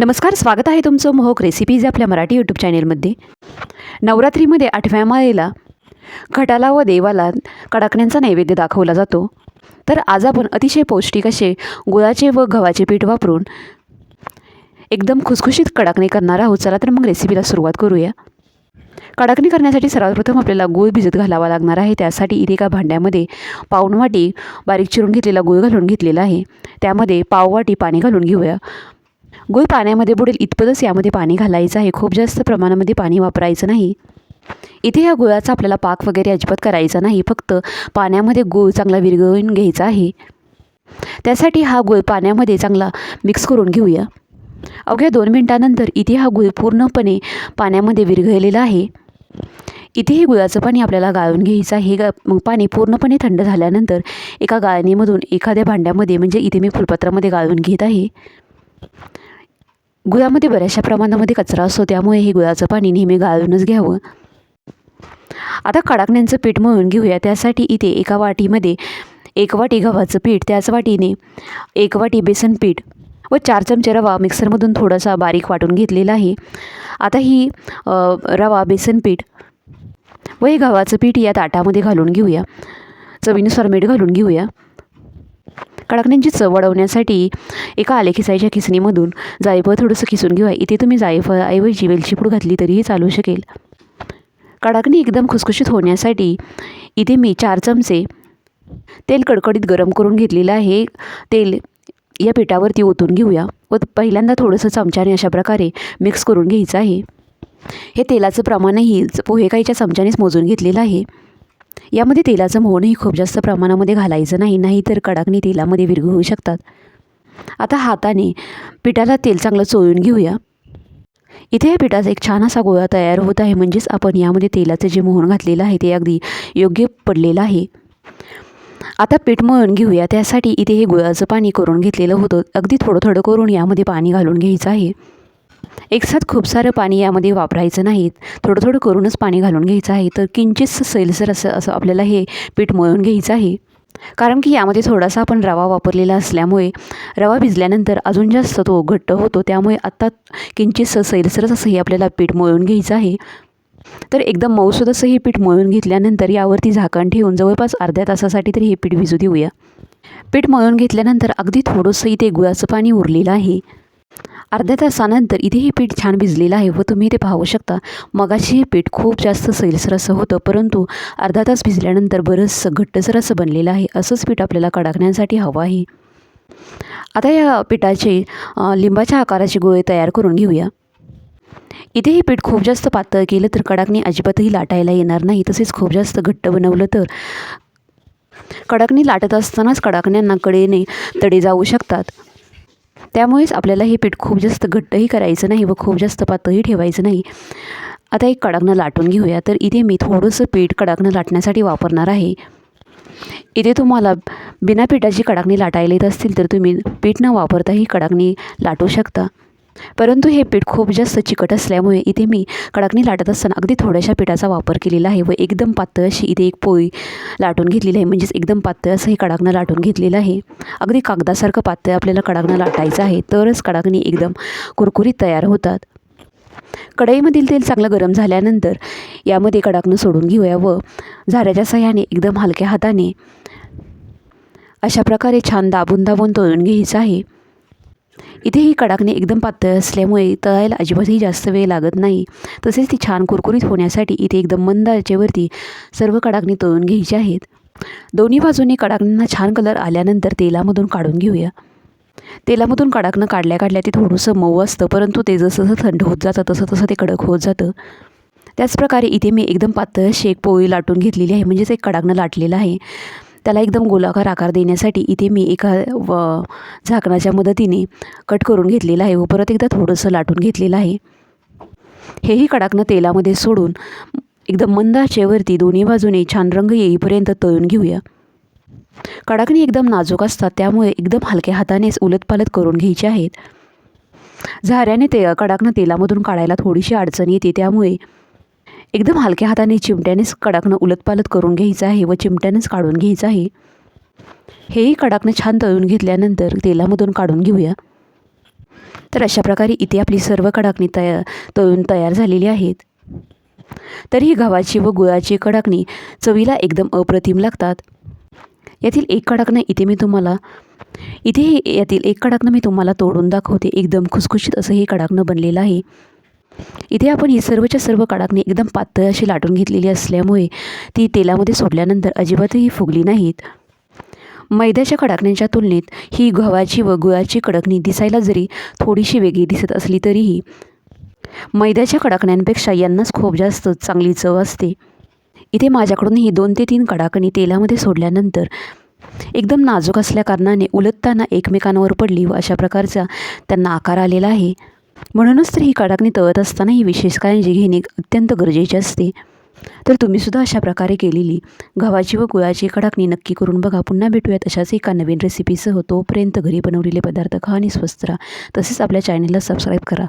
नमस्कार स्वागत आहे तुमचं मोहक रेसिपीज आपल्या मराठी यूट्यूब चॅनेलमध्ये नवरात्रीमध्ये आठव्या माळेला घटाला व देवाला कडाकण्यांचा नैवेद्य दाखवला जातो. तर आज आपण अतिशय पौष्टिक असे गुळाचे व गव्हाचे पीठ वापरून एकदम खुसखुशीत कडाकणे करणार आहोत. चला तर मग रेसिपीला सुरुवात करूया. कडाकणी करण्यासाठी सर्वात प्रथम आपल्याला गूळ भिजत घालावा लागणार आहे. त्यासाठी इथे एका भांड्यामध्ये पाऊण वाटी बारीक चिरून घेतलेला गूळ घालून घेतलेला आहे. त्यामध्ये पाववाटी पाणी घालून घेऊया. गुळ पाण्यामध्ये बुडेल इतपतच यामध्ये पाणी घालायचं आहे. खूप जास्त प्रमाणामध्ये पाणी वापरायचं नाही. इथे ह्या गुळाचा आपल्याला पाक वगैरे अजिबात करायचा नाही. फक्त पाण्यामध्ये गूळ चांगला विरघळून घ्यायचा आहे. त्यासाठी हा गूळ पाण्यामध्ये चांगला मिक्स करून घेऊया. अवघ्या दोन मिनटानंतर इथे हा गूळ पूर्णपणे पाण्यामध्ये विरघळलेला आहे. इथे हे गुळाचं पाणी आपल्याला गाळून घ्यायचं आहे. गा मग पाणी पूर्णपणे थंड झाल्यानंतर एका गाळणीमधून एखाद्या भांड्यामध्ये म्हणजे इथे मी फुलपत्रामध्ये गाळून घेत आहे. गुळामध्ये बऱ्याचशा प्रमाणामध्ये कचरा असतो त्यामुळे हे गुळाचं पाणी नेहमी गाळूनच घ्यावं. आता कडाकण्यांचं पीठ मळून घेऊया. त्यासाठी इथे एका वाटीमध्ये एक वाटी गव्हाचं पीठ त्याच वाटीने एक वाटी बेसन पीठ व चार चमचे रवा मिक्सरमधून थोडासा बारीक वाटून घेतलेला आहे. आता ही रवा बेसन पीठ व हे गव्हाचं पीठ या ताटामध्ये घालून घेऊया. चवीनुसार मीठ घालून घेऊया. कडकण्यांची चव वाढवण्यासाठी एका आलेखिसाईच्या खिसणीमधून जायफळ थोडंसं खिसून घेऊया. इथे तुम्ही जायफळऐवजी वेलची पूड घातली तरीही चालू शकेल. कडाकणी एकदम खुसखुशीत होण्यासाठी इथे मी चार चमचे तेल कडकडीत गरम करून घेतलेलं आहे. तेल या पिठावरती ओतून घेऊया व पहिल्यांदा थोडंसं चमच्याने अशा प्रकारे मिक्स करून घ्यायचं आहे. हे तेलाचं प्रमाणही ज- पोहे काहीच्या चमच्यानेच मोजून घेतलेलं आहे. यामध्ये तेलाचं मोहनही खूप जास्त प्रमाणामध्ये घालायचं नाही नाहीतर कडाकणी तेलामध्ये विरघळू शकतात. आता हाताने पिठाला तेल चांगलं चोळून घेऊया. इथे या पिठाचा एक छान असा गोळा तयार होत आहे म्हणजेच आपण यामध्ये तेलाचं जे मोहन घातलेलं आहे ते अगदी योग्य पडलेलं आहे. आता पीठ मळून घेऊया त्यासाठी इथे हे गुळाचं पाणी करून घेतलेलं होतं. अगदी थोडं थोडं करून यामध्ये पाणी घालून घ्यायचं आहे. एकसाथ खूप सारं पाणी यामध्ये वापरायचं नाही थोडं थोडं करूनच पाणी घालून घ्यायचं आहे. तर किंचित सैलसर असं असं आपल्याला हे पीठ मळून घ्यायचं आहे. कारण की यामध्ये थोडासा आपण रवा वापरलेला असल्यामुळे रवा भिजल्यानंतर अजून जास्त तो घट्ट होतो. त्यामुळे आत्ता किंचित सैलसरच असं हे आपल्याला पीठ मळून घ्यायचं आहे. तर एकदम मऊसूद असं हे पीठ मळून घेतल्यानंतर यावरती झाकण ठेवून जवळपास अर्ध्या तासासाठी तरी हे पीठ भिजू देऊया. पीठ मळून घेतल्यानंतर अगदी थोडंसं इथे गुळाचं पाणी उरलेलं आहे. अर्ध्या तासानंतर इथे हे पीठ छान भिजलेलं आहे व तुम्ही ते पाहू शकता. मगाशी हे पीठ खूप जास्त सैलसर असं होतं परंतु अर्धा तास भिजल्यानंतर बरंचसं घट्टसर असं बनलेलं आहे. असंच पीठ आपल्याला कडाकण्यासाठी हवं आहे. आता या पिठाचे लिंबाच्या आकाराचे गोळे तयार करून घेऊया. इथे हे पीठ खूप जास्त पातळ केलं तर कडाकणी अजिबातही लाटायला येणार नाही. तसेच खूप जास्त घट्ट बनवलं तर कडाकणी लाटत असतानाच कडाकण्यांना कडेने तडे जाऊ शकतात. त्यामुळेच आपल्याला हे पीठ खूप जास्त घट्टही करायचं नाही व खूप जास्त पातळही ठेवायचं नाही. आता एक कडाकणं लाटून घेऊया. तर इथे मी थोडंसं पीठ कडाकणं लाटण्यासाठी वापरणार आहे. इथे तुम्हाला बिना पिठाची कडाकणी लाटायला येत असतील तर तुम्ही पीठ न वापरताही कडाकणी लाटू शकता. परंतु हे पीठ खूप जास्त चिकट असल्यामुळे इथे मी कडाकणी लाटत असताना अगदी थोड्याशा पिठाचा वापर केलेला आहे व एकदम पातळ अशी इथे एक पोळी लाटून घेतलेली आहे. म्हणजेच एकदम पातळ असं हे कडाकणं लाटून घेतलेलं आहे. अगदी कागदासारखं पातळ आपल्याला कडाकणं लाटायचं आहे तरच कडाकणी एकदम कुरकुरीत तयार होतात. कढईमधील तेल चांगलं गरम झाल्यानंतर यामध्ये कडाकणं सोडून घेऊया व झाऱ्याच्या सहाय्याने एकदम हलक्या हाताने अशा प्रकारे छान दाबून दाबून तळून घ्यायचं आहे. इथे ही कडाकणी एकदम पातळ असल्यामुळे तळायला अजिबातही जास्त वेळ लागत नाही. तसेच ती छान कुरकुरीत होण्यासाठी इथे एकदम मंद आचेवरती सर्व कडाकणी तळून घ्यायची आहेत. दोन्ही बाजूने कडाकण्यांना छान कलर आल्यानंतर तेलामधून काढून घेऊया. तेलामधून कडाकणं काढल्या काढल्या ते थोडंसं मऊ असतं परंतु ते जसं जसं थंड होत जातं तसं तसं ते कडक होत जातं. त्याचप्रकारे इथे मी एकदम पातळ शेक पोळी लाटून घेतलेली आहे म्हणजेच एक कडाकणं लाटलेलं आहे. त्याला एकदम गोलाकार आकार देण्यासाठी इथे मी एका व झाकणाच्या मदतीने कट करून घेतलेलं आहे. व परत एकदा थोडंसं लाटून घेतलेलं आहे. हेही कडाकनं तेलामध्ये सोडून एकदम मंद आचेवरती दोन्ही बाजूने छान रंग येईपर्यंत तळून घेऊया. कडाकणी एकदम नाजूक असतात त्यामुळे एकदम हलक्या हातानेच उलटपालट करून घ्यायचे आहेत. झाऱ्याने ते कडाकणं तेलामधून काढायला थोडीशी अडचण येते त्यामुळे एकदम हलक्या हाताने चिमट्यानेच कडाकणं उलटपालट करून घ्यायचं आहे व चिमट्यानेच काढून घ्यायचं आहे. हेही कडाकणं छान तळून घेतल्यानंतर तेलामधून काढून घेऊया. तर अशा प्रकारे इथे आपली सर्व कडाकणी तया तळून तयार झालेली आहेत. तर ही गव्हाची व गुळाची कडाकणी चवीला एकदम अप्रतिम लागतात. यातील एक कडाकणं इथे मी तुम्हाला इथे यातील एक कडाकणं मी तुम्हाला तोडून दाखवते. एकदम खुसखुशीत असं हे कडाकणं बनलेलं आहे. इथे आपण ही सर्वच्या सर्व कडाकणी एकदम पातळ अशी लाटून घेतलेली असल्यामुळे ती तेलामध्ये सोडल्यानंतर अजिबातही फुगली नाहीत. मैद्याच्या कडाकण्यांच्या तुलनेत ही गव्हाची व गुळाची कडकणी दिसायला जरी थोडीशी वेगळी दिसत असली तरीही मैद्याच्या कडाकण्यांपेक्षा यांनाच खूप जास्त चांगली चव असते. इथे माझ्याकडून ही दोन ते तीन कडाकणी तेलामध्ये सोडल्यानंतर एकदम नाजूक असल्याकारणाने उलटताना एकमेकांवर पडली व अशा प्रकारचा त्यांना आकार आलेला आहे. म्हणूनच तर ही कडाकणी तळत असताना ही विशेष काळजी घेणे अत्यंत गरजेचे असते. तर तुम्हीसुद्धा अशा प्रकारे केलेली गव्हाची व गुळाची कडाकणी नक्की करून बघा. पुन्हा भेटूयात अशाच एका नवीन रेसिपीसह तोपर्यंत घरी बनवलेले पदार्थ खा आणि स्वस्त राहा. तसेच आपल्या चॅनेलला सबस्क्राईब करा.